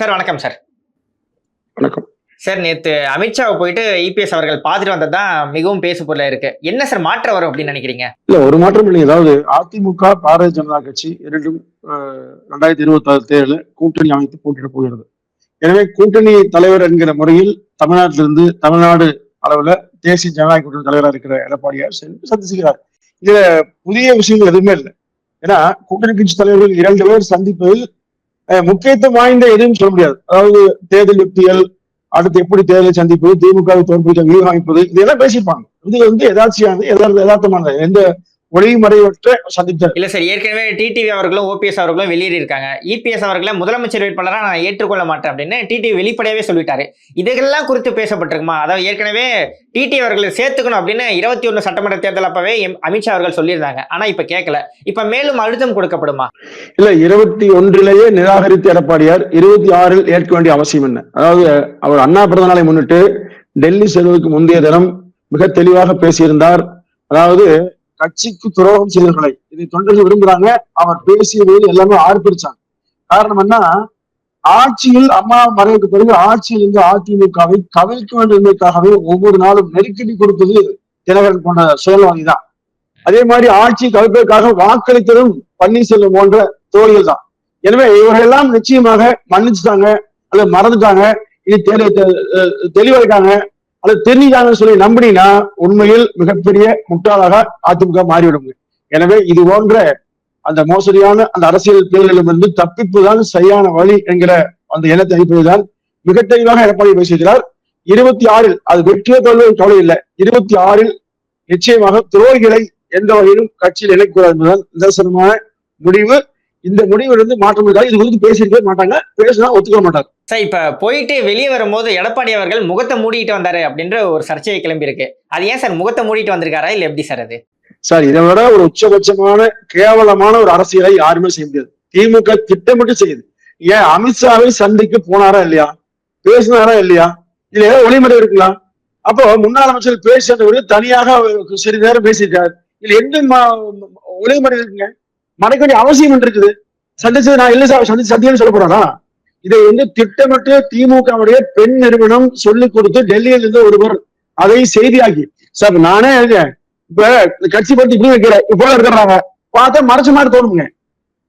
Sir வணக்கம் sir. வணக்கம். Sir நேத்து அமித்ஷாவை போயிட்டு இபிஎஸ் அவர்கள் பார்த்துட்டு வந்தது தான் மிகவும் பேசு பொருளா இருக்கு. என்ன சார் மாற்றம் வரும் அப்படின்னு நினைக்கிறீங்க? இல்ல ஒரு மாற்றம் இல்லைங்க. அதாவது அதிமுக பாரதிய ஜனதா கட்சி இரண்டும் ரெண்டாயிரத்தி இருபத்தி ஆறு தேர்தலில் கூட்டணி அமைத்து போட்டியிட போகிறது. எனவே கூட்டணி தலைவர் என்கிற முறையில் தமிழ்நாட்டிலிருந்து தமிழ்நாடு அளவுல தேசிய ஜனநாயக கூட்டணி தலைவராக இருக்கிற எடப்பாடியார் சென்று சந்திச்சுக்கிறார். இதுல புதிய விஷயங்கள் எதுவுமே இல்லை. ஏன்னா கூட்டணி கட்சி தலைவர்கள் இரண்டு பேர் சந்திப்பதில் முக்கியத்துவம் வாய்ந்த எதுவும் சொல்ல முடியாது. அதாவது தேர்தல் யுக்திகள் அடுத்து எப்படி தேர்தலை சந்திப்பது திமுக தோற்பிக்க வியூகம் அமைப்பது இதெல்லாம் பேசியிருப்பாங்க இது வந்து எதாச்சியானது எதார்த்தமானது. எந்த ஒளிமறைவற்ற சந்தித்த இல்ல சார் ஏற்கனவே டிடிவி அவர்களும் ஓபிஎஸ் அவர்களும் வெளியேறி இருக்காங்க இபிஎஸ் அவர்களை முதலமைச்சர் வேட்பாளராக நான் ஏற்றுக்கொள்ள மாட்டேன் அப்படின்னு டிடிவி வெளிப்படையாவே சொல்லிட்டாரு. இதெல்லாம் குறித்து பேசப்பட்டிருக்குமா? அதாவது ஏற்கனவே டிடி அவர்களை சேர்த்துக்கணும் அப்படின்னு இருபத்தி ஒண்ணு சட்டமன்ற தேர்தல் அப்பவே அமித்ஷா அவர்கள் சொல்லியிருந்தாங்க. ஆனா இப்ப கேட்கல இப்ப மேலும் அழுத்தம் கொடுக்கப்படுமா? இல்ல இருபத்தி ஒன்றிலேயே நிராகரித்த எடப்பாடியார் இருபத்தி ஆறில் ஏற்க வேண்டிய அவசியம் என்ன? அதாவது அவர் அண்ணா பிறந்த நாளை முன்னிட்டு டெல்லி செல்வதற்கு முந்தைய தினம் மிக தெளிவாக பேசியிருந்தார். அதாவது கட்சிக்கு துரோகம் செய்தவர்களை. இதை தொண்டர்கள் விரும்புறாங்க. அவர் பேசிய எல்லாமே ஆர்ப்பரிச்சாங்க. காரணம் என்ன? ஆட்சியில் அம்மா மறைவுக்கு பிறகு ஆட்சியில் இருந்து அதிமுகவை கவிழ்க்க வேண்டும் ஒவ்வொரு நாளும் நெருக்கடி கொடுத்தது தினகரன் போன்ற செயல்வாதி தான். அதே மாதிரி ஆட்சி கவிழ்ப்பதற்காக வாக்களித்ததும் பன்னீர்செல்வம் போன்ற தோழிகள் தான். எனவே இவர்கள் எல்லாம் நிச்சயமாக மன்னிச்சுட்டாங்க அல்லது மறந்துட்டாங்க. இனி தெளி- தெ- தெளிவாயிட்டாங்க அல்லது தெரிஞ்சுட்டாங்கன்னு சொல்லி நம்பினீங்கன்னா உண்மையில் மிகப்பெரிய முட்டாளாக அதிமுக மாறிவிடும். எனவே இது போன்ற அந்த மோசடியான அந்த அரசியல் தேர்தலிலிருந்து தப்பிப்புதான் சரியான வழி என்கிற அந்த எண்ணத்தை அளிப்பதுதான் மிக தெளிவாக எடப்பாடி பேசுகிறார் இருபத்தி ஆறில் அது வெற்றியோ தோல்வியோ கவலை இல்லை. இருபத்தி ஆறில் நிச்சயமாக துரோகிகளை எந்த வகையிலும் கட்சியில் இணைக்கூடாது என்பதுதான் நிதர்சனமான முடிவு. இந்த முடிவிலிருந்து மாற்றம் இருக்காது இது குறித்து பேசியிருக்கவே மாட்டாங்க பேசினா ஒத்துக்க மாட்டாங்க. சார் இப்ப போயிட்டு வெளியே வரும்போது எடப்பாடி அவர்கள் முகத்தை மூடிட்டு வந்தாரு அப்படின்ற ஒரு சர்ச்சையை கிளம்பி இருக்கு அது ஏன் சார் முகத்தை மூடிட்டு வந்திருக்காரா இல்ல எப்படி சார் அது? சார் இதை விட ஒரு உச்சபட்சமான கேவலமான ஒரு அரசியலை யாருமே செய்ய முடியாது. திமுக திட்டமிட்டு செய்யுது. ஏன் அமித்ஷாவை சந்திக்க போனாரா இல்லையா? பேசினாரா இல்லையா? இதுல ஏதோ ஒளிமறை இருக்குங்களா? அப்போ முன்னாள் அமைச்சர் பேசினவர் தனியாக சிறிது நேரம் பேசியிருக்காரு. இதுல எந்த ஒளிமறை இருக்குங்க? மறைக்க வேண்டிய அவசியம் இருக்குது. சந்திச்சது நான் இல்லை சார் சந்திச்சு சந்தியன்னு சொல்ல போறாரா? இதை வந்து திட்டமிட்டு திமுகவுடைய பெண் நிறுவனம் சொல்லிக் கொடுத்து டெல்லியில் இருந்து ஒருவர் அதை செய்தியாக்கி சார் நானே எழுதினேன் இப்ப இந்த கட்சி பத்தி இப்படி வைக்கிற இப்போ இருக்கிறாங்க. பார்த்தா மறைச்ச மாதிரி தோணுங்க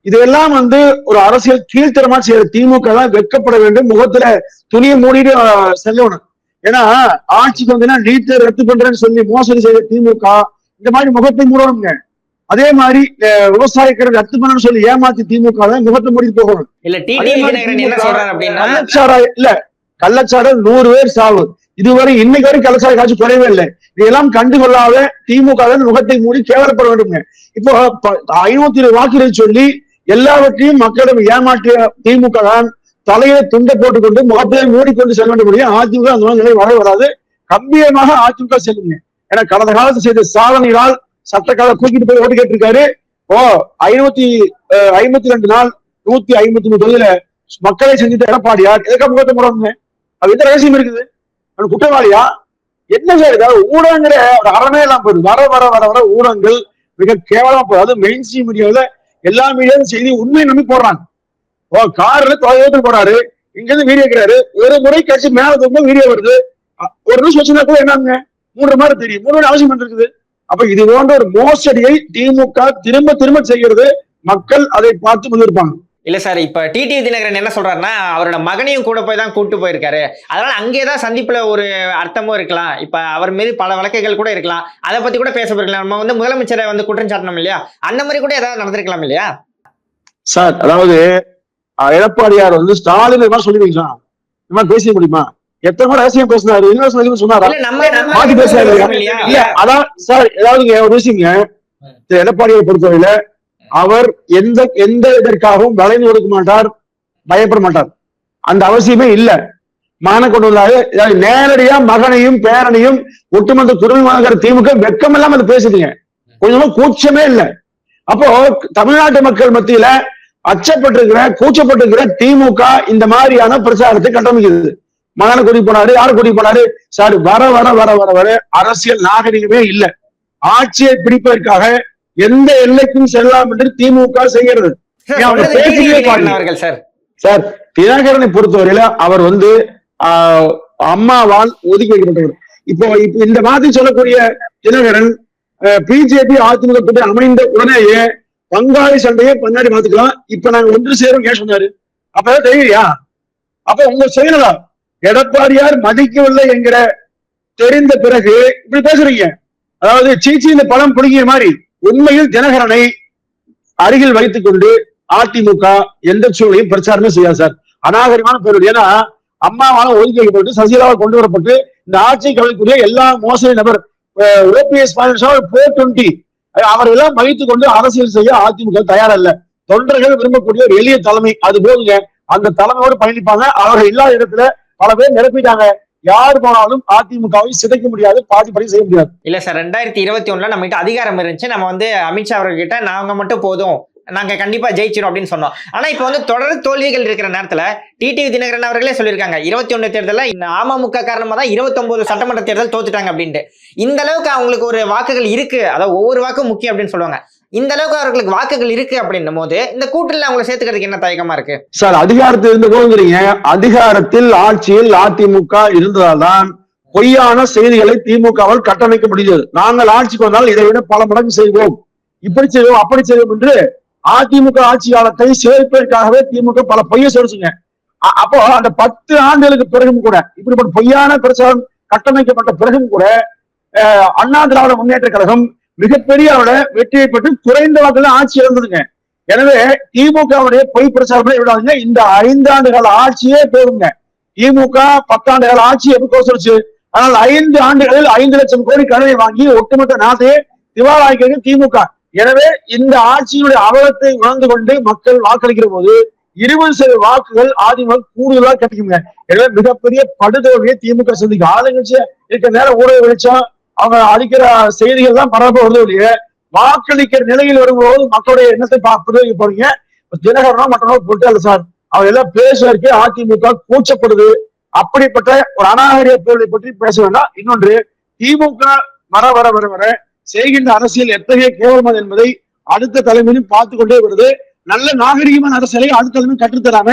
இதெல்லாம் வந்து ஒரு அரசியல் கீழ்த்தரமா செய்யற திமுக தான் வெட்கப்பட வேண்டும். முகத்துல துணியை மூடிட்டு செல்லணும். ஏன்னா ஆட்சிக்கு வந்தீங்கன்னா நீட்டை ரத்து பண்றேன்னு சொல்லி மோசடி செய்த திமுக இந்த மாதிரி முகத்தை மூடணுங்க அதே மாதிரி விவசாய கடன் ரத்து பண்ணணும்னு சொல்லி ஏமாத்தி திமுக தான் முகத்தை மூடி போகணும். கள்ளச்சாராய இல்ல கள்ளச்சாராயம் நூறு பேர் சாவு. இதுவரை இன்னைக்கு வரை கள்ளச்சாராய காட்சி குறையவே இல்லை. இதையெல்லாம் கண்டுகொள்ளாத திமுக முகத்தை மூடி கேவலப்பட வேண்டுங்க. இப்போ ஐநூத்தி இருபது வாக்குகளை சொல்லி எல்லாவற்றையும் மக்களிடம் ஏமாற்றிய திமுக தான் தலையை துண்டை போட்டுக்கொண்டு முகத்தை மூடிக்கொண்டு செல்ல வேண்டும் முடியும் அதிமுக அந்த நிலை வர வராது. கம்பீரமாக அதிமுக செல்லுங்க. ஏன்னா கடந்த காலத்தில் செய்த சாதனைகளால் சட்டக்கால தூக்கிட்டு போய் ஓட்டு கேட்டிருக்காரு. ஓ ஐநூத்தி ஐம்பத்தி ரெண்டு நாள் நூத்தி ஐம்பத்தி மூணு தொகுதியில மக்களை செஞ்சுட்டு எடப்பாடியார் எதுக்காக முகத்தை மூடணுங்க அது எந்த ரகசியம் இருக்குது. அவன் குற்றவாளியா? என்ன சார் இதாவது ஊடகங்களே ஒரு அறமே எல்லாம் போயிடுது. வர வர வர வர ஊடகங்கள் மிக கேவலமா போகுது. அது மெயின் ஸ்ட்ரீம் மீடியாவில் எல்லா மீடியாவும் செய்தி உண்மையை நம்பி போடுறாங்க. ஓ கார்ல தொலைதூரத்துக்கு போறாரு. இங்க இருந்து வீடியோ இருக்கிறாரு ஒரு முறை கட்சி மேல தூக்கும் வீடியோ வருது. ஒரு நிமிஷம் வச்சுனா கூட என்னங்க? மூன்று மாதிரி தெரியும். மூணு மணி அவசியம் பண்ணிருக்குது இருக்குது அப்ப இது போன்ற ஒரு மோசடியை திமுக திரும்ப திரும்ப செய்கிறது மக்கள் அதை பார்த்து முன்னிருப்பாங்க இல்ல சார் இப்ப டிடிவி தினகரன் என்ன சொல்றாருன்னா அவரோட மகனையும் கூட போய் தான் கூட்டு போயிருக்காரு. அதனால அங்கேதான் சந்திப்புல ஒரு அர்த்தமும் இருக்கலாம். இப்ப அவர் மீது பல வழக்குகள் கூட இருக்கலாம். அதை பத்தி கூட பேச போயிருக்கலாம் நம்ம வந்து முதலமைச்சரை வந்து குற்றம் சாட்டணும் இல்லையா? அந்த மாதிரி கூட ஏதாவது நடந்திருக்கலாம் இல்லையா? சார் அதாவது எடப்பாடியார் வந்து ஸ்டாலின் இது மாதிரி சொல்லி வைக்கலாம் இந்த மாதிரி பேச முடியுமா? எத்தனை ரகசியம் பேசினாரு? சொல்லி சொன்னாரா? மாத்தி இல்ல அதான் சார் ஏதாவதுங்க ஒரு விஷயங்க திரு எடப்பாடியை பொறுத்தவரையில அவர் எந்த எந்த இதற்காகவும் வளைந்து கொடுக்க மாட்டார் பயப்பட மாட்டார். அந்த அவசியமே இல்ல. மகனை கொண்டு வந்தாரு. நேரடியா மகனையும் பேரனையும் ஒட்டுமொத்த குடும்பமாகிற திமுக வெக்கம் இல்லாம அதை பேசுதுங்க. கொஞ்சமா கூச்சமே இல்ல. அப்போ தமிழ்நாட்டு மக்கள் மத்தியில அச்சப்பட்டிருக்கிற கூச்சப்பட்டிருக்கிற திமுக இந்த மாதிரியான பிரச்சாரத்தை கட்டமைக்குது மகனை கூட்டிட்டு போனாரு யாரை கூட்டிட்டு போனாரு. சார் வர வர வர வர வர அரசியல் நாகரிகமே இல்ல. ஆட்சியை பிடிப்பதற்காக எந்த எல்லைக்கும் செல்லலாம் என்று திமுக செய்கிறது. சார், தினகரன் பொறுத்தவரையில அவர் வந்து அம்மாவால் ஒதுக்கி வைக்கப்பட்டவர். இப்போ இப்ப இந்த மாதிரி சொல்லக்கூடிய தினகரன் பிஜேபி அதிமுக கூட்டணி அமைந்த உடனேயே பங்காளி சண்டையை பின்னாடி பாத்துக்கலாம் இப்ப நாங்க ஒன்று சேரும் ஏன் சொன்னாரு. அப்பதான் தெரியுறியா அப்ப உங்க செயலா எடப்பாடியார் மதிக்கவில்லை என்கிற தெரிந்த பிறகு இப்படி பேசுறீங்க. அதாவது சீச்சி இந்த பழம் பிடிக்கிற மாதிரி உண்மையில் தினகரனை அருகில் வைத்துக் கொண்டு அதிமுக எந்த சூழலையும் பிரச்சாரமே செய்யாது சார். அநாகரிகமான பொருள் ஏன்னா அம்மாவால ஒதுக்கி வைக்கப்பட்டு சசிகலாவை கொண்டு வரப்பட்டு இந்த ஆட்சி கவலைக்குரிய எல்லா மோசடி நபர் ஓபிஎஸ் போர் டுவெண்ட்டி அவரெல்லாம் வைத்துக் கொண்டு அரசியல் செய்ய அதிமுக தயாரல்ல. தொண்டர்கள் விரும்பக்கூடிய ஒரு எளிய தலைமை அது போதுங்க. அந்த தலைமையோடு பயணிப்பாங்க. அவர்கள் இல்லாத இடத்துல பல பேர் நிரப்பிட்டாங்க. யார் போனாலும் அதிமுகவை சிதைக்க முடியாது பாதி படி செய்ய முடியாது. இல்ல சார் ரெண்டாயிரத்தி இருபத்தி ஒண்ணுல நம்ம கிட்ட அதிகாரம் இருந்துச்சு. நம்ம வந்து அமித்ஷா அவர்கிட்ட நாங்க மட்டும் போதும். நாங்க கண்டிப்பா ஜெயிச்சிடும் அப்படின்னு சொன்னோம். ஆனா இப்ப வந்து தொடர் தோல்விகள் இருக்கிற நேரத்துல டிடிவி தினகரன் அவர்களே சொல்லியிருக்காங்க இருபத்தி ஒண்ணு தேர்தலில் இந்த அமமுக காரணமா தான் இருபத்தி சட்டமன்ற தேர்தல் தோத்துட்டாங்க அப்படின்ட்டு. இந்த அளவுக்கு அவங்களுக்கு ஒரு வாக்குகள் இருக்கு. அதாவது ஒவ்வொரு வாக்கும் முக்கியம் அப்படின்னு சொல்லுவாங்க. இந்த அளவுக்கு அவர்களுக்கு வாக்குகள் இருக்கு அப்படின்னும் போது இந்த கூட்டணியில அவங்களை சேர்த்துக்கிறதுக்கு என்ன தயக்கமா இருக்கு? சார் அதிகாரத்தில் இருந்த போதுங்கிறீங்க அதிகாரத்தில் ஆட்சியில் அதிமுக இருந்ததால்தான் பொய்யான செய்திகளை திமுகவால் கட்டமைக்க முடிந்தது. நாங்கள் ஆட்சிக்கு வந்தால் இதை விட பல மடங்கு செய்வோம். இப்படி செய்வோம் அப்படி செய்வோம் என்று அதிமுக ஆட்சி காலத்தை சேர்ப்பதற்காகவே திமுக பல பொய்ய சொல்லுச்சுங்க. அப்போ அந்த பத்து ஆண்டுகளுக்கு பிறகும் கூட இப்படிப்பட்ட பொய்யான பிரச்சாரம் கட்டமைக்கப்பட்ட பிறகும் கூட அண்ணா திராவிட முன்னேற்ற கழகம் மிகப்பெரிய அவட வெற்றியை பெற்று குறைந்த வாக்குல ஆட்சி இழந்ததுங்க எனவே திமுகவுடைய பொய் பிரச்சாரம் விடாதுங்க. இந்த ஐந்தாண்டு கால ஆட்சியே போதுங்க. திமுக பத்தாண்டு கால ஆட்சி எப்படி கோசரிச்சு? ஆனால் ஐந்து ஆண்டுகளில் ஐந்து லட்சம் கோடி கடனை வாங்கி ஒட்டுமொத்த நாட்டையே திவாலாக்கிறது திமுக. எனவே இந்த ஆட்சியினுடைய அவலத்தை உணர்ந்து கொண்டு மக்கள் வாக்களிக்கிற போது இருபது சதவீத வாக்குகள் அதிமுக கூடுதலாக கிடைக்குங்க எனவே மிகப்பெரிய படுதோல்வியை திமுக சந்திக்கும். ஆளுங்கட்சியா இருக்க நேரம் ஊடக வெளிச்சம். அவங்க அளிக்கிற செய்திகள் தான் பரப்ப வருது இல்லையே வாக்களிக்கிற நிலையில் வரும்போது மக்களுடைய எண்ணத்தை பார்ப்பது போறீங்க. தினகரனோ மற்றவங்க போட்டு சார். அவர் எல்லாம் பேசுவதற்கு அதிமுக கூச்சப்படுது. அப்படிப்பட்ட ஒரு அநாகரிய பொருளை பற்றி பேச வேண்டாம். இன்னொன்று திமுக வர வர வர வர செய்கின்ற அரசியல் எத்தகைய கேவலமது என்பதை அடுத்த தலைமையிலும் பார்த்து கொண்டே வருது. நல்ல நாகரிகமான அரசியலை அடுத்த தலைமையும் கற்றுத்தராம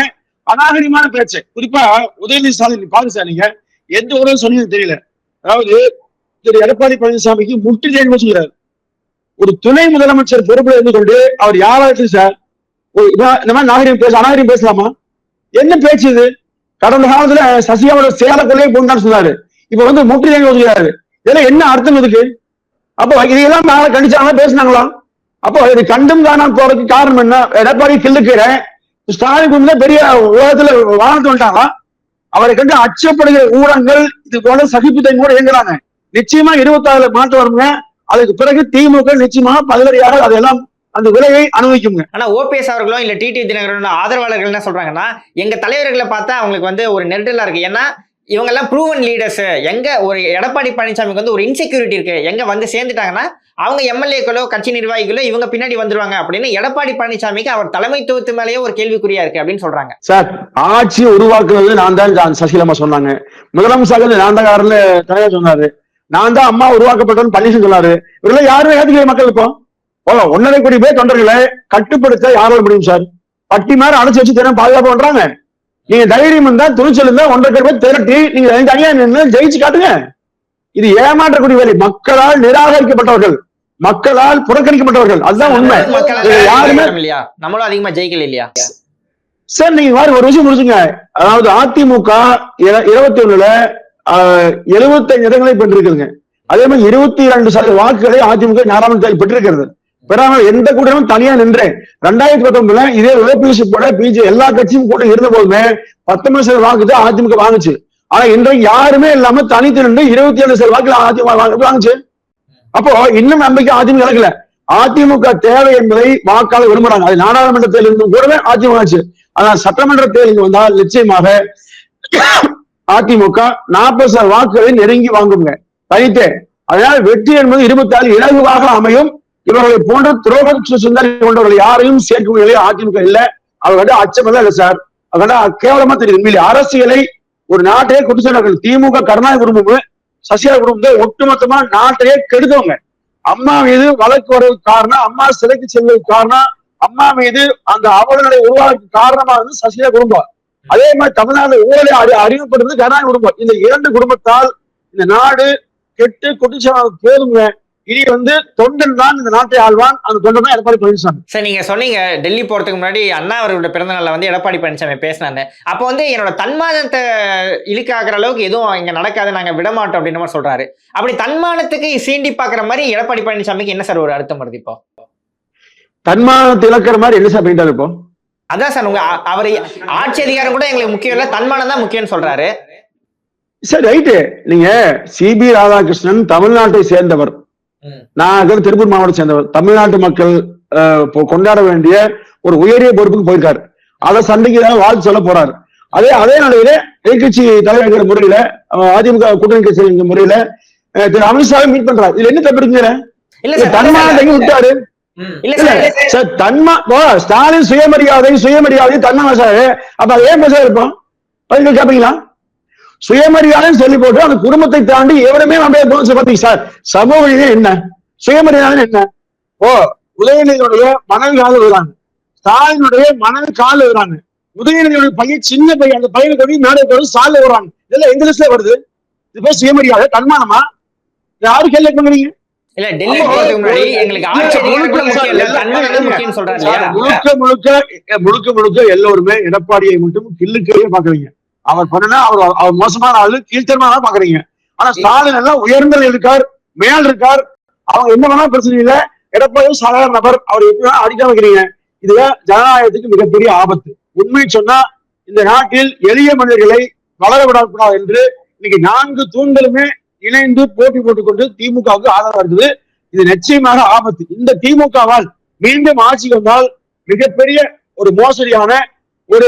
அநாகரிகமான பேச்சு. குறிப்பா உதயநிதி ஸ்டாலின் பாருங்க சார் நீங்க. எந்த ஊரும் சொன்னீங்கன்னு தெரியல. அதாவது திரு எடப்பாடி பழனிசாமிக்கு முற்றுகை வச்சுக்கிறார் ஒரு துணை முதலமைச்சர் பொறுப்புல இருந்து கொண்டு அவர் யாராச்சும் சார்? ஒரு இந்த மாதிரி நாகரிகம் பேச அநாகரிகம் பேசலாமா? என்ன பேச்சு இது? கடந்த காலத்துல சசிகாவோட கொள்ளையை போன்னு சொன்னாரு. இப்ப வந்து முற்றுகை வச்சுக்கிறாரு இதெல்லாம் என்ன அர்த்தம் இதுக்கு? அப்போ இதையெல்லாம் மேல கண்டிச்சாங்க பேசினாங்களா? அப்போ இது கண்டும் காணாம போறதுக்கு காரணம் என்ன? எடப்பாடி கிள்ளுக்கிறேன் ஸ்டாலின் குடும்பம் பெரிய உலகத்துல வாழ்ந்து வந்துட்டாங்களா அவரை கண்டு அச்சப்படுகிற ஊடகங்கள் இது போல சகிப்புத்தையும் கூட இயங்குறாங்க. நிச்சயமா இருபத்தி ஆறுல மாற்றம் வருங்க. அதுக்கு பிறகு திமுக நிச்சயமா பதிலடியாக அதெல்லாம் அந்த விலையை அனுபவிக்குங்க. ஆனா ஓபிஎஸ் அவர்களும் இல்ல டிடி தினகரன் ஆதரவாளர்கள் என்ன சொல்றாங்கன்னா எங்க தலைவர்களை பார்த்தா அவங்களுக்கு வந்து ஒரு நெருடலா இருக்கு. ஏன்னா இவங்க எல்லாம் ப்ரூவன் லீடர்ஸ் எங்க ஒரு எடப்பாடி பழனிசாமிக்கு வந்து ஒரு இன்செக்யூரிட்டி இருக்கு. எங்க வந்து சேர்ந்துட்டாங்கன்னா அவங்க எம்எல்ஏக்களோ கட்சி நிர்வாகிகளோ இவங்க பின்னாடி வந்துருவாங்க அப்படின்னு எடப்பாடி பழனிசாமிக்கு அவர் தலைமைத்துவத்து மேலேயே ஒரு கேள்விக்குறியா இருக்கு அப்படின்னு சொல்றாங்க. சார் ஆட்சி உருவாக்குவது நான் தான் சசிகலாமா சொன்னாங்க. முதலமைச்சர் நான் தான் சொன்னாரு. நான் தான் அம்மா உருவாக்கப்பட்டேன்னு பழனிசாமி சொன்னாரு இவரெல்லாம் யாருமே ஏத்துக்கல மக்கள் இப்போ ஓ ஒன்னரை கோடி பேர் தொண்டர்களை கட்டுப்படுத்த யாரால முடியும் சார்? பட்டி மாதிரி அடைச்சு வச்சு தினம் பாதுகாப்பு பண்றாங்க. நீங்க தைரியம் இருந்தா துணிச்சல் இருந்தா ஒன்றரை கோடி பேர் திரட்டி நீங்க தனியா நின்று ஜெயிச்சு காட்டுங்க. இது ஏமாற்றக்கூடிய வேலை. மக்களால் நிராகரிக்கப்பட்டவர்கள் மக்களால் புறக்கணிக்கப்பட்டவர்கள். அதுதான் உண்மை. யாருமே இல்லையா நம்மளும் அதிகமா ஜெயிக்கல இல்லையா? சார் நீங்க ஒரு விஷயம் புரிஞ்சுங்க அதாவது அதிமுக இர- இருபத்தி ஒண்ணுல எழுபத்தஞ்சு இடங்களை பெற்றிருக்குதுங்க அதே மாதிரி இருபத்தி இரண்டு சதவீத வாக்குகளை அதிமுக நாடாளுமன்ற பெற்றிருக்கிறது. பெறாமல் எந்த கூட்டமும் தனியா நின்றேன். ரெண்டாயிரத்தி பத்தொன்பதுல இதே ஓபிஎஸ் கூட பிஜே எல்லா கட்சியும் கூட இருந்த போதுமே பத்தொன்பது சதவீத வாக்கு தான் அதிமுக வாங்குச்சு. ஆனா இன்றைக்கு யாருமே இல்லாம தனித்து நின்று இருபத்தி ஏழு சதவீத வாக்குல அதிமுக வாங்க- வாங்குச்சு. அப்போ இன்னும் நம்பிக்கை அதிமுக நடக்கல அதிமுக தேவை என்பதை வாக்காளர் விரும்புறாங்க. அது நாடாளுமன்ற தேர்தல் இருந்தும் கூடவே அதிமுக ஆச்சு. ஆனா சட்டமன்ற தேர்தல் வந்தால் நிச்சயமாக அதிமுக நாற்பது சதவீத வாக்குகளை நெருங்கி வாங்குங்க. தனித்தே அதனால் வெற்றி என்பது இருபத்தி ஆறு இலகுவாக அமையும். இவர்களை போன்ற துரோக சிந்தனை கொண்டவர்களை யாரையும் சேர்க்கும் நிலையில் அதிமுக இல்ல. அவர்கிட்ட அச்சம் இல்லை சார். அவர்கிட்ட கேவலமா தெரியுது. உண்மையிலே அரசியலை ஒரு நாட்டையே குடிச்சார்கள் திமுக கருணாநிதி குடும்பம் சசிகலா குடும்பத்தை ஒட்டுமொத்தமா நாட்டையே கெடுத்தவங்க. அம்மா மீது வழக்கு வருவதற்கு காரணம் அம்மா சிறைக்கு செல்வதற்கு காரணம் அம்மா மீது அந்த அவர்களை உருவாக்க காரணமா வந்து சசிகலா குடும்பம். அதே மாதிரி தமிழ்நாடு ஊழலை அறி- அறிமுகப்படுத்துறது கருணாநிதி குடும்பம் இந்த இரண்டு குடும்பத்தால் இந்த நாடு கெட்டு குட்டிச்சவன் போதுங்க. இனி வந்து தொண்டன் தான் இந்த நாட்டை ஆழ்வான் அந்த தொண்டன் தான் எடப்பாடி பழனிசாமி. சார் நீங்க சொன்னீங்க டெல்லி போறதுக்கு முன்னாடி அண்ணா அவர்களோட பிறந்த நாள்ல வந்து எடப்பாடி பழனிசாமி பேசினாங்க. அப்போ வந்து என்னோட தன்மானத்தை இழுக்காக்குற அளவுக்கு எதுவும் இங்க நடக்காது நாங்க விட மாட்டோம் அப்படின்னு மாதிரி சொல்றாரு. அப்படி தன்மானத்துக்கு சீண்டி பாக்குற மாதிரி எடப்பாடி பழனிசாமிக்கு என்ன சார் ஒரு அர்த்தம் வருது இப்போ? தன்மானத்தை இழக்கிற மாதிரி என்ன சார் பண்ணிட்டாரு இப்போ? அதான் சார் உங்க அவர் ஆட்சி அதிகாரம் கூட எங்களுக்கு முக்கியம் இல்ல தன்மானம் தான் முக்கியம்னு சொல்றாரு. சரி ரைட்டு. நீங்க சிபி ராதாகிருஷ்ணன் தமிழ்நாட்டை சேர்ந்தவர். நான் வந்து திருப்பூர் மாவட்டத்தை சேர்ந்தவர். தமிழ்நாட்டு மக்கள் கொண்டாட வேண்டிய ஒரு உயரிய பொறுப்புக்கு போயிருக்காரு. அதை சண்டைக்கு தான் வாழ்த்து சொல்ல போறாரு. அதே அதே நிலையில எதிர்கட்சி தலைவர்கிற முறையில அதிமுக கூட்டணி கட்சி முறையில திரு அமித்ஷாவை மீட் பண்றாரு. இதுல என்ன தப்பு இருக்குங்க? இல்ல தன்மானத்தை விட்டாரு. இல்ல இல்ல சார் தன்மா ஓ, ஸ்டாலின் சுயமரியாதை சுயமரியாதை தன்மா சார்? அப்ப அது ஏன் பேச இருப்போம் பதில் கேப்பீங்களா? சுயமரியாதைன்னு சொல்லி போட்டு அந்த குடும்பத்தை தாண்டி எவருமே நம்ம தோணுச்சு பாத்தீங்க சார்? சமூக என்ன? சுயமரியாதை என்ன? ஓ உதயநிதியுடைய மனைவி கால விடுறாங்க ஸ்டாலினுடைய மணல் கால விடுறாங்க உதயநிதியுடைய பையன் சின்ன பையன் அந்த பையனுக்கு வந்து மேலே போய் சால விடுறாங்க இதெல்லாம் எங்க லிஸ்ட்ல வருது? இது போய் சுயமரியாதை தன்மானமா? இது யாரு கேள்வி பண்ணுறீங்க இல்ல டெல்லி போறதுக்கு முன்னாடி எங்களுக்கு ஆட்சி சொல்றாரு முழுக்க முழுக்க முழுக்க முழுக்க எல்லோருமே எடப்பாடியை மட்டும் கில்லுக்கையே பாக்குறீங்க அவர் பண்ணனா அவர் அவர் மோசமான ஆளு கீழ்த்தரமான பாக்குறீங்க ஆனா ஸ்டாலின் எல்லாம் உயர்ந்த இருக்கார் மேல் இருக்கார். அவங்க என்ன வேணா பிரச்சனை இல்ல. எடப்பாடி சாதாரண நபர் அவர் எப்படி வேணா அடிக்காம வைக்கிறீங்க இதுல ஜனநாயகத்துக்கு மிகப்பெரிய ஆபத்து. உண்மை சொன்னா இந்த நாட்டில் எளிய மனிதர்களை வளர விடக்கூடாது என்று இன்னைக்கு நான்கு தூண்களுமே இணைந்து போட்டி போட்டுக்கொண்டு திமுகவுக்கு ஆதரவா இருக்குது இது நிச்சயமாக ஆபத்து. இந்த திமுகவால் மீண்டும் ஆட்சிக்கு வந்தால் மிகப்பெரிய ஒரு மோசடியான ஒரு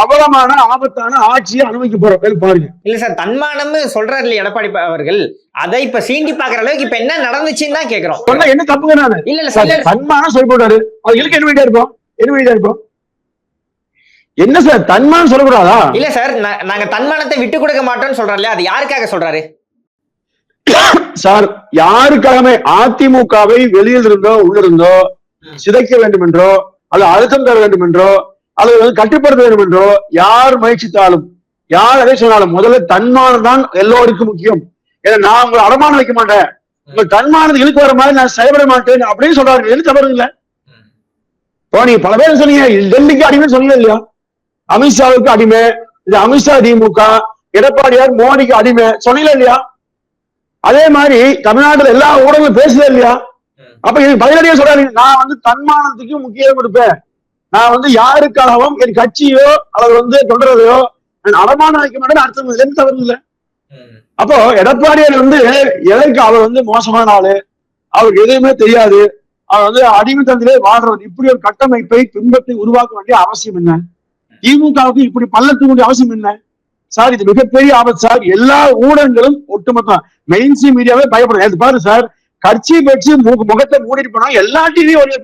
அவலமான ஆபத்தான ஆட்சியை அனுபவிக்க போறோம் பாருங்க. இல்ல சார் தன்மானம்னு சொல்றாரு இல்லையா எடப்பாடி அவர்கள்? அதை இப்ப சீண்டி பாக்குற அளவுக்கு இப்ப என்ன நடந்துச்சுன்னு தான் கேக்குறோம். என்ன தப்புங்க நானு இல்ல இல்ல சார் இல்ல, தன்மான சொல்லி போட்டாரு இருக்கு என்ன வேண்டியா இருப்போம்? என்ன வேண்டியா இருப்போம்? என்ன சார் தன்மானம் சொல்லக்கூடாதா? இல்ல சார் நாங்க தன்மானத்தை விட்டு கொடுக்க மாட்டோம்னு சொல்றாரு இல்லையா அது யாருக்காக சொல்றாரு? சார் யாருக்காகவே அதிமுகவை வெளியில் இருந்தோ உள்ளிருந்தோ சிதைக்க வேண்டும் என்றோ அல்லது அழுத்தம் தர வேண்டும் என்றோ அல்லது வந்து கட்டுப்படுத்த வேண்டும் என்றோ யார் முயற்சித்தாலும் யார் எதை சொன்னாலும் முதல்ல தன்மானம் தான் எல்லோருக்கும் முக்கியம். ஏன்னா நான் உங்களை அடமானம் வைக்க மாட்டேன். உங்க தன்மானத்தை இழுக்கு வர மாதிரி நான் செயல்பட மாட்டேன் அப்படின்னு சொல்றாரு எது தவறு இல்ல. இப்போ நீங்க பல பேர் சொன்னீங்க டெல்லிக்கு அடிமை சொன்னீங்க இல்லையா? அமித்ஷாவுக்கு அடிமை. இது அமித்ஷா திமுக. எடப்பாடியார் மோடிக்கு அடிமை. சொன்னீங்களா இல்லையா? அதே மாதிரி தமிழ்நாட்டுல எல்லா ஊடகங்களும் பேசுதே இல்லையா? அப்ப இதுக்கு பதிலடியா சொல்றாரு நான் வந்து தன்மானத்துக்கு முக்கியம் கொடுப்பேன். நான் வந்து யாருக்காகவும் என் கட்சியோ அல்லது வந்து தொண்டரையோ நான் அடமானம் வைக்க மாட்டேன்னு அர்த்தம் இல்லை. எந்த தவறு இல்லை. அப்போ எடப்பாடியார் வந்து எதற்கு அவர் வந்து மோசமான ஆளு? அவருக்கு எதுவுமே தெரியாது. அவர் வந்து அடிமைத்தனத்திலே வாழ்றவர். இப்படி ஒரு கட்டமைப்பை பின்பற்றி உருவாக்க வேண்டிய அவசியம் என்ன? திமுகவுக்கு இப்படி பள்ளத்துக்கு வேண்டிய அவசியம் என்ன? சார் இது மிகப்பெரிய ஆபத்து சார். எல்லா ஊடகங்களும் ஒட்டுமொத்தம் மெயின் ஸ்ட்ரீம் மீடியாவே பயப்படும் இது பாரு சார் கட்சி வச்சு முகத்தை மூடிட்டு போனா எல்லா டிவியும் ஒரே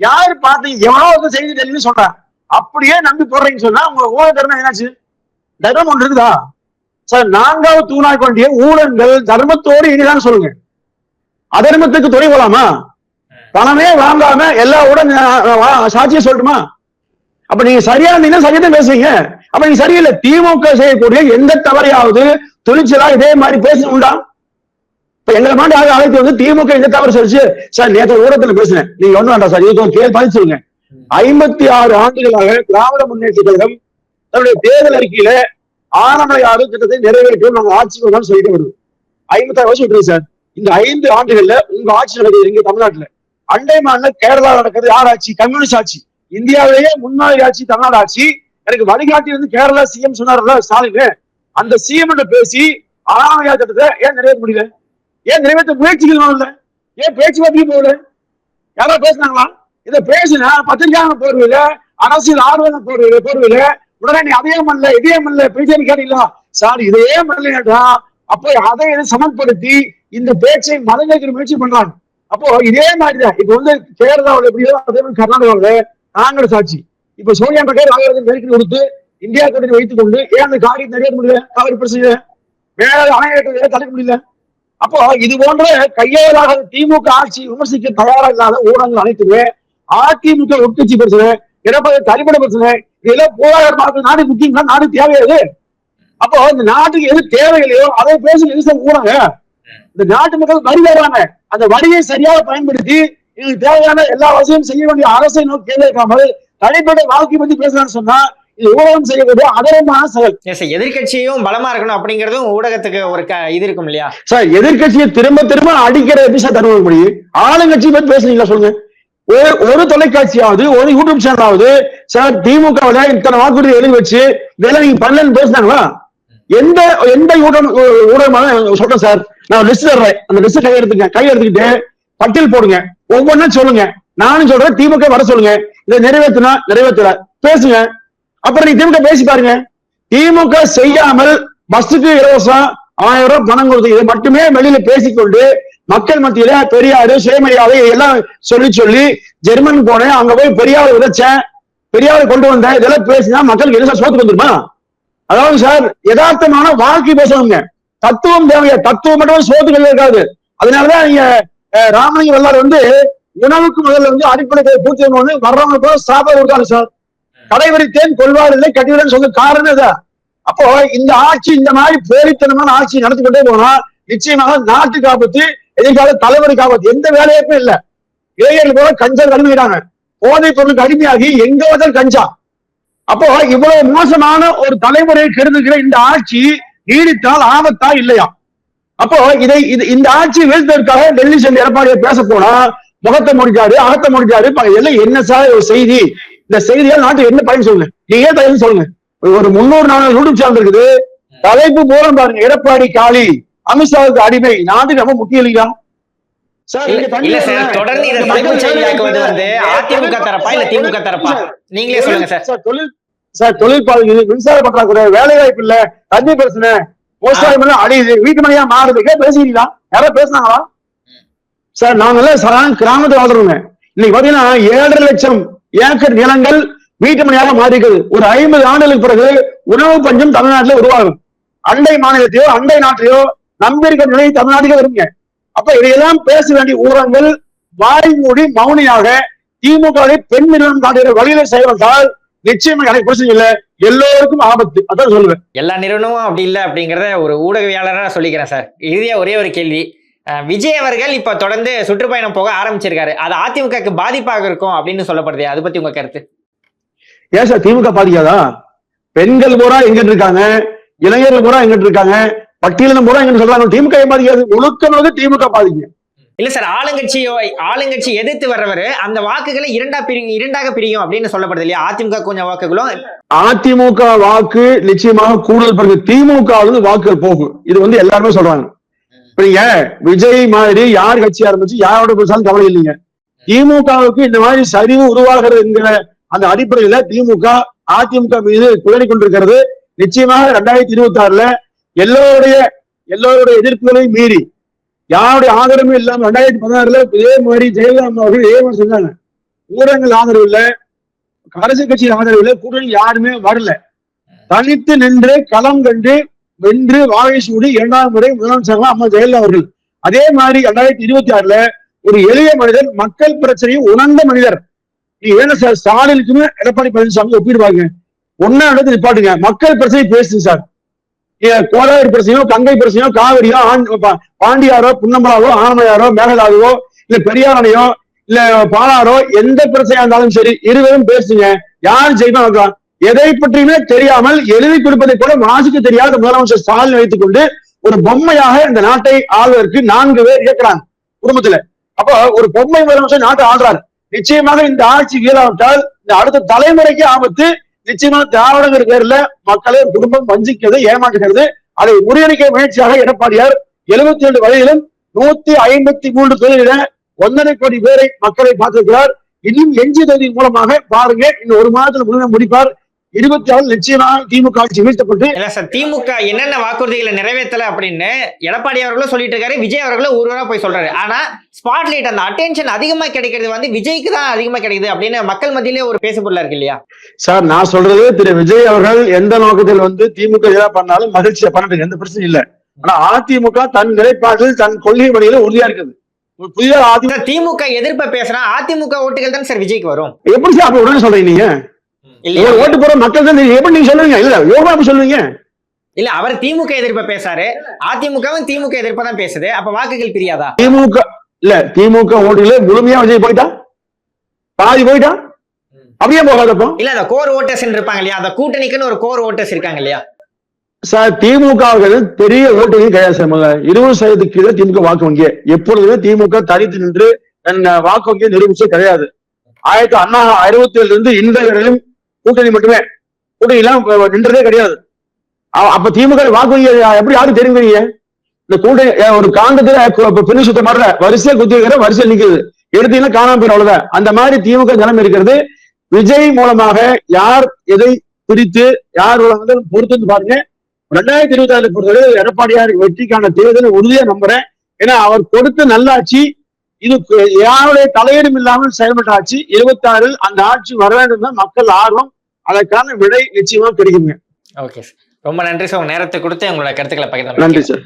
யாரு பார்த்தீங்க எவனோ வந்து செய்தி தெரியும் சொல்றான் அப்படியே நம்பி போடுறீங்கன்னு சொன்னா உங்க ஊழல் என்னாச்சு? தர்மம் ஒன்று இருக்குதா? சார் நான்காவது தூணாக வேண்டிய ஊழல்கள் தர்மத்தோடு இனிதான் சொல்லுங்க. அதர்மத்துக்கு துணை போலாமா? பணமே வாங்காம எல்லா உடன் சாட்சியை சொல்லட்டுமா? அப்ப நீங்க சரியா இருந்தீங்கன்னா சரியா தான் பேசுறீங்க அப்ப நீங்க சரியில்லை திமுக செய்யக்கூடிய எந்த தவறையாவது துணிச்சலா இதே மாதிரி பேச உண்டா? இப்ப எங்களை மாதிரி ஆக அழைத்து வந்து திமுக எந்த தவறு சொல்லிச்சு? சார் நேற்று ஊடகத்துல பேசினேன். நீங்க ஒண்ணு வேண்டாம் சார் இதுக்கு கேள்வி பதில் சொல்லுங்க. ஐம்பத்தி ஆறு ஆண்டுகளாக திராவிட முன்னேற்ற கழகம் தன்னுடைய தேர்தல் அறிக்கையில ஆனமலையாறு திட்டத்தை நிறைவேற்றும் நாங்க ஆட்சி வந்தாலும் சொல்லிட்டு வருது. ஐம்பத்தாறு வருஷம் விட்டுருங்க சார். இந்த ஐந்து ஆண்டுகள்ல உங்க ஆட்சி நடக்குது இங்க தமிழ்நாட்டுல. அண்டை மாநில கேரளா நடக்குது யார் ஆட்சி? கம்யூனிஸ்ட் ஆட்சி. இந்தியாவிலேயே முன்னாள் ஆட்சி தமிழ்நாடு ஆட்சி. எனக்கு வழிகாட்டி வந்து கேரளா சிஎம் சொன்னார்ல ஸ்டாலின். அந்த சிஎம் பேசி ஆனமலையார் திட்டத்தை ஏன் நிறைவேற்ற முடியல? ஏன் நிறைவேற்ற முயற்சிகள் வரல? ஏன் பேச்சுவார்த்தைக்கு போகல? யாரோ பேசுனாங்களா? இதை பேசினா பத்திரிகையான போர்வையில அரசியல் ஆர்வம் போர்வையில போர்வையில உடனே நீ அதே பண்ணல இதே பண்ணல பேச்சு கேட்டீங்களா? சார் இதையே பண்ணலடா அப்போ அதை இதை சமன்படுத்தி இந்த பேச்சை மதங்களுக்கு முயற்சி பண்றாங்க அப்போ இதே மாதிரிதான். இப்ப வந்து கேரளாவில் எப்படியோ அதே மாதிரி கர்நாடகாவில் காங்கிரஸ் ஆட்சி. இப்ப சோனியா பேர் நாகராஜன் நெருக்கடி கொடுத்து இந்தியா கூட்டணி வைத்துக் கொண்டு ஏன் அந்த காரியம் நிறைவேற்ற முடியல. காவிரி பிரச்சனை வேற அணையேற்றத்தை தடுக்க முடியல அப்போ இது போன்ற கையாளாக திமுக ஆட்சி விமர்சிக்க தயாரா இல்லாத ஊடகங்கள் அனைத்துமே அதிமுக உட்கட்சி பிரச்சனை எடப்பாடி தனிப்பட பிரச்சனை இதெல்லாம் போராட நாடு முக்கியம் நாடு தேவையாது. அப்போ இந்த நாட்டுக்கு எது தேவையில்லையோ அதை பேசி எது ஊடகம். இந்த நாட்டு மக்கள் வரி வராங்க அந்த வரியை சரியாக பயன்படுத்தி எங்களுக்கு தேவையான எல்லா வசதியும் செய்ய வேண்டிய அரசை நோக்கி கேட்காமல் தனிப்பட்ட வாழ்க்கை பத்தி பேசலாம்னு சொன்னா இது ஊடகம் செய்யக்கூடிய அதரமான செயல். எஸ் எதிர்க்கட்சியும் பலமா இருக்கணும் அப்படிங்கறதும் ஊடகத்துக்கு ஒரு இது இருக்கும் இல்லையா? சார் எதிர்க்கட்சியை திரும்ப திரும்ப அடிக்கிற எப்படி சார் தருவது முடியும் ஆளுங்கட்சி பத்தி பேசுறீங்களா சொல்லுங்க. ஒரு ஒரு தொலைக்காட்சியாவது ஒரு யூடியூப் சேனலாவது சார் திமுகவுல இத்தனை வாக்குறுதி எழுதி வச்சு இதெல்லாம் நீங்க பண்ணலன்னு பேசுனாங்களா? எந்த எந்த ஊடகம் ஊடகமாக சொல்றேன் சார் நான் லிஸ்ட் தர்றேன். அந்த லிஸ்ட் கை எடுத்துக்க கை எடுத்துக்கிட்டு பட்டியல் போடுங்க. ஒவ்வொன்றும் சொல்லுங்க. நானும் சொல்றேன் திமுக வர சொல்லுங்க. இதை நிறைவேற்றினா நிறைவேற்ற பேசுங்க. அப்புறம் நீங்க திமுக பேசி பாருங்க. திமுக செய்யாமல் பஸ்ஸுக்கு இலவசம் ஆயிரம் ரூபாய் பணம் கொடுத்து இதை மட்டுமே வெளியில பேசிக்கொண்டு மக்கள் மத்தியில பெரியாரு சுயமரியாதை எல்லாம் சொல்லி சொல்லி ஜெர்மன் போனேன். அங்க போய் பெரியார் உதைச்சேன். பெரியாரை கொண்டு வந்தேன். இதெல்லாம் பேசினா மக்களுக்கு என்ன சோத்து வந்துருமா? அதாவது சார் யதார்த்தமான வாழ்க்கை பேசணுங்க. தத்துவம் தேவையா? தத்துவம் மட்டும் சோத்துக்கள் இருக்காது. அதனாலதான் நீங்க ராமலிங்க வல்லார் வந்து உணவுக்கு முதல்ல வந்து அடிப்படை பூர்த்தி பண்ணணும்னு வர்றவங்க கூட சாப்பாடு கொடுத்தாரு சார். கடைவரித்தேன் கொள்வார் இல்லை கட்டிவிடன்னு சொல்ல காரணம் இதான். அப்போ இந்த ஆட்சி இந்த மாதிரி போலித்தனமான ஆட்சி நடத்தி கொண்டே போனா நிச்சயமாக நாட்டுக்கு ஆபத்து எதிர்கால தலைவருக்கு ஆபத்து எந்த வேலையப்பே இல்ல. இளைஞர்கள் போல கஞ்சல் கடுமையிடாங்க போதைப் பொருளுக்கு அடிமையாகி எங்க வந்தால் கஞ்சா. அப்போ இவ்வளவு மோசமான ஒரு தலைமுறையை கெடுத்துக்கிற இந்த ஆட்சி நீடித்தால் ஆபத்தா இல்லையா? அப்போ இதை இது இந்த ஆட்சி வீழ்த்ததற்காக டெல்லி சென்று எடப்பாடியை பேச போனா முகத்தை முடிச்சாரு அகத்தை இப்ப எல்லாம் என்ன சார் ஒரு செய்தி? இந்த செய்தியால் நாட்டுக்கு என்ன பயன் சொல்லுங்க? நீங்க ஏன் தயவு சொல்லுங்க? ஒரு முன்னூறு நானூறு யூடியூப் சேனல் இருக்குது தலைப்பு மூலம் பாருங்க எடப்பாடி காளி அமித்ஷாவுக்கு அடிமை. நாட்டுக்கு ரொம்ப முக்கியம் இல்லையா தொழில் சார் தொழில் மின்சார பற்றாக்குறை வேலை வாய்ப்பு இல்ல தண்ணி பிரச்சனை. விவசாயம் எல்லாம் அழியுது வீட்டு மணியா மாறுது. கேட்க பேசுறீங்களா யாராவது பேசுனாங்களா? சார் நாங்கெல்லாம் சாதாரண கிராமத்துல வாழ்றோங்க இன்னைக்கு பாத்தீங்கன்னா ஏழரை லட்சம் ஏக்கர் நிலங்கள் வீட்டு மணியாக மாறிக்குது ஒரு ஐம்பது ஆண்டுகளுக்கு பிறகு உணவு பஞ்சம் தமிழ்நாட்டுல உருவாகும். அண்டை மாநிலத்தையோ அண்டை நாட்டையோ நம்பியிருக்கிற நிலை தமிழ்நாட்டுக்கே வருங்க அப்ப இதையெல்லாம் பேச வேண்டிய ஊரங்கள் வாய் மூடி மௌனியாக திமுகவை பெண் நிறுவனம் காட்டுகிற வழியில செயல்பட்டால் நிச்சயமா எனக்கு பிரச்சனை இல்லை எல்லோருக்கும் ஆபத்து. அதான் சொல்லுவேன். எல்லா நிறுவனமும் அப்படி இல்ல அப்படிங்கறத ஒரு ஊடகவியாளரா சொல்லிக்கிறேன் சார். இறுதியா ஒரே ஒரு கேள்வி. விஜய் அவர்கள் இப்ப தொடர்ந்து சுற்றுப்பயணம் போக ஆரம்பிச்சிருக்காரு. அது அதிமுகக்கு பாதிப்பாக இருக்கும் அப்படின்னு சொல்லப்படுது. அதை பத்தி உங்க கருத்து? ஏன் சார் திமுக பாதிக்காதா? பெண்கள் பூரா எங்கிட்டு இருக்காங்க இளைஞர்கள் பூரா எங்கிட்டு இருக்காங்க பட்டியலினம் பூரா எங்கிட்டு சொல்றாங்க திமுக பாதிக்காது. முழுக்க முழுக்க திமுக பாதிக்கும் இல்ல சார் ஆளுங்கட்சியோ ஆளுங்கட்சி எதிர்த்து வர்றவர் அந்த வாக்குகளை இரண்டா பிரி இரண்டாக பிரியும் அப்படின்னு சொல்லப்படுது இல்லையா? அதிமுக கொஞ்சம் வாக்குகளும். அதிமுக வாக்கு நிச்சயமாக கூடுதல் பிறகு திமுக வாக்குகள் போகும். இது வந்து எல்லாருமே சொல்றாங்க. இப்ப விஜய் மாதிரி யார் கட்சி ஆரம்பிச்சு யாரோட பேசாலும் கவலை இல்லைங்க. திமுகவுக்கு இந்த மாதிரி சரிவு உருவாகிறது என்கிற அந்த அடிப்படையில திமுக அதிமுக மீது குழந்தை கொண்டிருக்கிறது. நிச்சயமாக ரெண்டாயிரத்தி இருபத்தி ஆறுல எல்லோருடைய எல்லோருடைய எதிர்ப்புகளையும் மீறி யாருடைய ஆதரவும் இல்லாம ரெண்டாயிரத்தி பதினாறுல இதே மாதிரி ஜெயலலிதா அவர்கள் இதே மாதிரி செஞ்சாங்க ஊடகங்கள் ஆதரவு இல்ல அரசு கட்சி ஆதரவு இல்ல கூட்டணி யாருமே வரல. தனித்து நின்று களம் கண்டு வென்று வாகை சூடி இரண்டாம் முறை முதலமைச்சர் அம்மா ஜெயலலிதா அவர்கள். அதே மாதிரி ரெண்டாயிரத்தி இருபத்தி ஆறுல ஒரு எளிய மனிதர் மக்கள் பிரச்சனையை உணர்ந்த மனிதர். நீ ஏன்னா சார் ஸ்டாலினுக்குமே எடப்பாடி பழனிசாமி ஒப்பிடுவாங்க? ஒன்னா இடத்துல நிப்பாட்டுங்க. மக்கள் பிரச்சனை பேசுங்க சார். ஏ- கோதாவரி பிரச்சனையோ கங்கை பிரச்சனையோ காவிரியோ பாண்டியாரோ புன்னம்பலாவோ ஆனமையாரோ மேகதாதுவோ இல்ல பெரியாரணையோ இல்ல பாலாரோ எந்த பிரச்சனையா இருந்தாலும் சரி இருவரும் பேசுங்க. யார் ஜெயிப்பா இருக்கலாம் எதை பற்றியுமே தெரியாமல் எழுதி கொடுப்பதை கூட வாசிக்க தெரியாத முதலமைச்சர் ஸ்டாலின் வைத்துக் கொண்டு ஒரு பொம்மையாக இந்த நாட்டை ஆள்வதற்கு நான்கு பேர் இயக்குறாங்க குடும்பத்துல. அப்போ ஒரு பொம்மை முதலமைச்சர் நாட்டை ஆள்றாரு. நிச்சயமாக இந்த ஆட்சி வீழாவிட்டால் இந்த அடுத்த தலைமுறைக்கு ஆபத்து நிச்சயமா திராவிடங்கிற பேர்ல மக்களை குடும்பம் வஞ்சிக்கிறது ஏமாற்றுகிறது. அதை முறியடிக்க முயற்சியாக எடப்பாடியார் எழுபத்தி ஏழு வயதிலும் நூத்தி ஐம்பத்தி மூன்று தொகுதியில ஒன்றரை கோடி பேரை மக்களை பார்த்திருக்கிறார். இன்னும் எஞ்சிய தொகுதியின் மூலமாக பாருங்க இன்னும் ஒரு மாதத்துல முழுமை முடிப்பார். இருபத்தி ஆறு நிச்சயமாக திமுக ஆட்சி வீழ்த்தப்பட்டு இல்ல சார் திமுக என்னென்ன வாக்குறுதிகளை நிறைவேற்றல அப்படின்னு எடப்பாடி அவர்களும் சொல்லிட்டு இருக்காரு விஜய் அவர்களும் ஊர்வரா போய் சொல்றாரு. ஆனா ஸ்பாட்லைட் அந்த அட்டென்ஷன் அதிகமா கிடைக்கிறது வந்து விஜய்க்கு தான் அதிகமா கிடைக்குது அப்படின்னு மக்கள் மத்தியிலே ஒரு பேசுபொருளா இருக்கு இல்லையா? சார் நான் சொல்றது திரு விஜய் அவர்கள் எந்த நோக்கத்தில் வந்து திமுக எதிராக பண்ணாலும் மகிழ்ச்சியா பண்ணட்டும் எந்த பிரச்சனையும் இல்ல. ஆனா அதிமுக தன் நிலைப்பாட்டில் தன் கொள்கை வழியில உறுதியா இருக்குது. அதிமுக சார், திமுக எதிர்ப்ப பேசுனா அதிமுக ஓட்டுகள் தான் சார் விஜய்க்கு வரும். எப்படி சார் உடனே சொல்றீங்க நீங்க? ஓட்டு போற மக்கள் தான். எப்படி நீங்க சொல்லுவீங்க? இல்ல யோகா சொல்லுவீங்க? இல்ல அவர் திமுக எதிர்ப்ப பேசாரு. அதிமுகவும் திமுக எதிர்ப்ப தான் பேசுது. அப்ப வாக்குகள் பிரியாதா? திமுக இல்ல திமுக ஓட்டுல முழுமையா விஜய் போயிட்டா? பாதி போயிட்டா? அப்படியே போகாதப்போ இல்ல அந்த கோர் ஓட்டர்ஸ் இருப்பாங்க இல்லையா? அந்த கூட்டணிக்குன்னு ஒரு கோர் ஓட்டர்ஸ் இருக்காங்க இல்லையா? சார் திமுக பெரிய ஓட்டு கிடையாது சார். இருபது சதவீதத்துக்கு கீழே திமுக வாக்கு வங்கி. எப்பொழுதுமே திமுக தனித்து நின்று வாக்கு வங்கியை நிரூபிச்சே கிடையாது. ஆயிரத்தி அண்ணா அறுபத்தி ஏழுல இருந்து இந்த வரையிலும் கூட்டணி மட்டுமே. கூட்டணி எல்லாம் நின்றதே கிடையாது. அப்ப திமுக வாக்குறுதி எப்படி யாரும் தெரிஞ்சுக்கிறீங்க இந்த கூட்டணி ஒரு காந்தத்துல பின்னு சுத்த மாட்டல வரிசையா குத்தி வைக்கிற வரிசையில் நிக்குது. எடுத்தீங்கன்னா காணாம போயிடும் அவ்வளவுதான். அந்த மாதிரி திமுக நிலைமை இருக்கிறது. விஜய் மூலமாக யார் எதை பிரித்து யார் வந்து பொறுத்து பாருங்க. ரெண்டாயிரத்தி இருபத்தி ஆறு பொறுத்தவரை எடப்பாடியார் வெற்றிக்கான தேர்தல் உறுதியா நம்புறேன். ஏன்னா அவர் கொடுத்த நல்லாட்சி இது யாருடைய தலையீடும் இல்லாமல் செயல்பட்ட ஆட்சி இருபத்தி ஆறில் அந்த ஆட்சி வர வேண்டும் தான் மக்கள் ஆர்வம். அதற்கான விடை நிச்சயமா கிடைக்குங்க. ஓகே சார் ரொம்ப நன்றி சார் உங்க நேரத்தை கொடுத்து உங்களோட கருத்துக்களை பகிர்ந்து நன்றி சார்